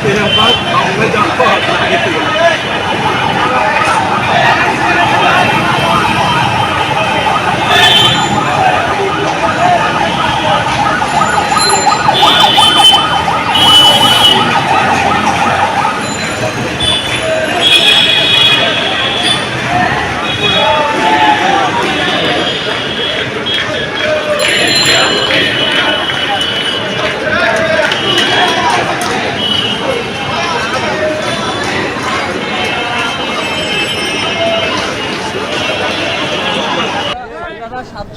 เตรียงฟัดของพระเจ้าพ่อไทย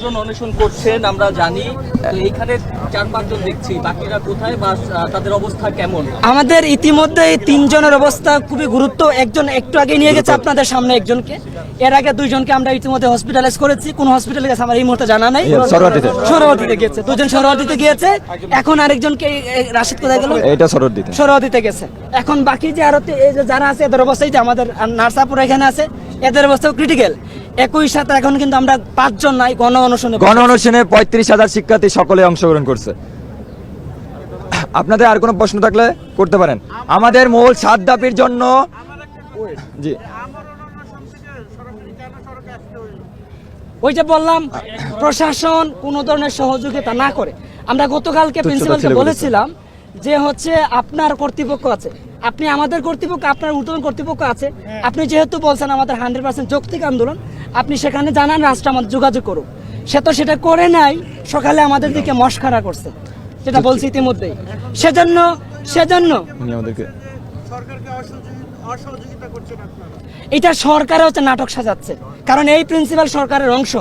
সাতজন অন্বেষণ করছেন আমরা জানি তো এইখানে চার পাঁচজন দেখছি বাকিরা কোথায় বা তাদের অবস্থা কেমন? আমাদের ইতিমধ্যে এই তিনজনের অবস্থা খুবই গুরুত্ব। একজন একটু আগে নিয়ে গেছে আপনাদের সামনে একজনকে। এর আগে দুইজনকে আমরা ইতিমধ্যে হসপিটালাইজ করেছি। কোন হসপিটালে গেছে আমার এই মুহূর্তে জানা নাই। সরোয়ার্দিতে। সরোয়ার্দিতে গেছে। দুজন সরোয়ার্দিতে গিয়েছে। এখন আরেকজনকে রাশিদ কোথায় গেল? এইটা সরোর দিতে গেছে। এখন বাকি যে আরও তে- এই যে যারা আছে এদের অবস্থাই যে আমাদের নার্সাপুর এখানে আছে। এদের অবস্থাও ক্রিটিক্যাল একই সাথে এখন কিন্তু আমরা পাঁচজন নাই গণ অনুশীলনে গণ অনুষ্ঠানে পঁয়ত্রিশ হাজার শিক্ষার্থী সকলে অংশগ্রহণ করছে। আপনাদের আর কোনো প্রশ্ন থাকলে করতে পারেন। আমাদের মূল সাত দাবির জন্য জি। ওই যে বললাম প্রশাসন কোনো ধরনের সহযোগিতা না করে। আমরা গতকালকে প্রিন্সিপালকে বলেছিলাম যে হচ্ছে আপনার কর্তৃপক্ষ আছে। আপনি আমাদের কর্তৃপক্ষ আপনার ঊর্ধ্বতন কর্তৃপক্ষ আছে। আপনি যেহেতু বলছেন আমাদের হান্ড্রেড পার্সেন্ট যৌক্তিক আন্দোলন আপনি সেখানে জানান রাষ্ট্র আমাদের যোগাযোগ করুক। সে তো সেটা করে নাই সকালে আমাদের দিকে মস্কারা করছে। যেটা বলছি ইতিমধ্যেই। সেজন্য সেজন্য এটা সরকার হচ্ছে নাটক সাজাচ্ছে। কারণ এই প্রিন্সিপাল সরকারের অংশ।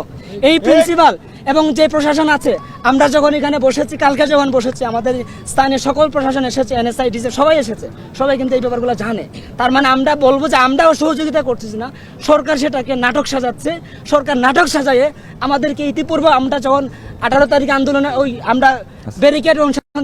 এই প্রিন্সিপাল এবং যে প্রশাসন আছে, আমরা যখন এখানে বসেছি, কালকে যখন বসেছি, আমাদের স্থানীয় সকল প্রশাসন এসেছে এনএসআই ডিসি সবাই এসেছে, সবাই কিন্তু এই ব্যাপারগুলো জানে। তার মানে আমরা বলব যে আমরাও সহযোগিতা করতেছি না, সরকার সেটাকে নাটক সাজাচ্ছে, সরকার নাটক সাজায়ে আমাদেরকে ইতিপূর্বে আমরা যখন আঠারো তারিখ আন্দোলনে ওই আমরা ব্যারিকেড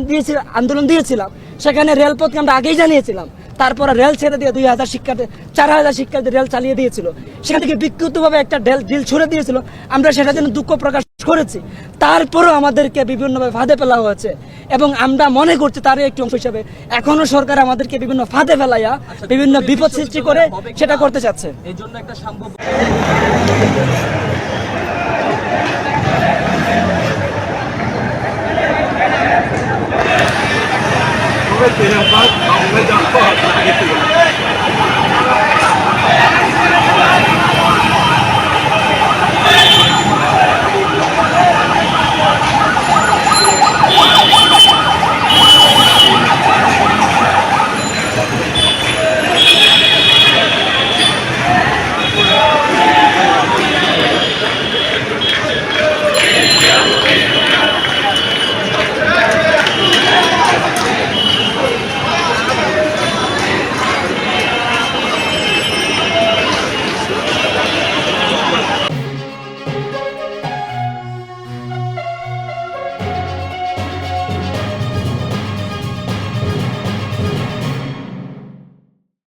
দিয়েছি, আন্দোলন দিয়েছিলাম, সেখানে রেলপথকে আমরা আগেই জানিয়েছিলাম। তারপরে রেল ছেড়ে দিয়ে দুই হাজার শিক্ষার্থী, চার হাজার শিক্ষার্থী রেল চালিয়ে দিয়েছিল। সেখান থেকে বিক্ষিপ্তভাবে একটা ডেল ডিল ছুড়ে দিয়েছিল। আমরা সেটার জন্য দুঃখ প্রকাশ করেছি। তারপরও আমাদেরকে বিভিন্নভাবে ফাঁদে ফেলা হয়েছে এবং আমরা মনে করছি তারই একটি অংশ হিসাবে এখনও সরকার আমাদেরকে বিভিন্ন ফাঁদে ফেলাইয়া বিভিন্ন বিপদ সৃষ্টি করে সেটা করতে চাচ্ছে। এই জন্য একটা সম্ভব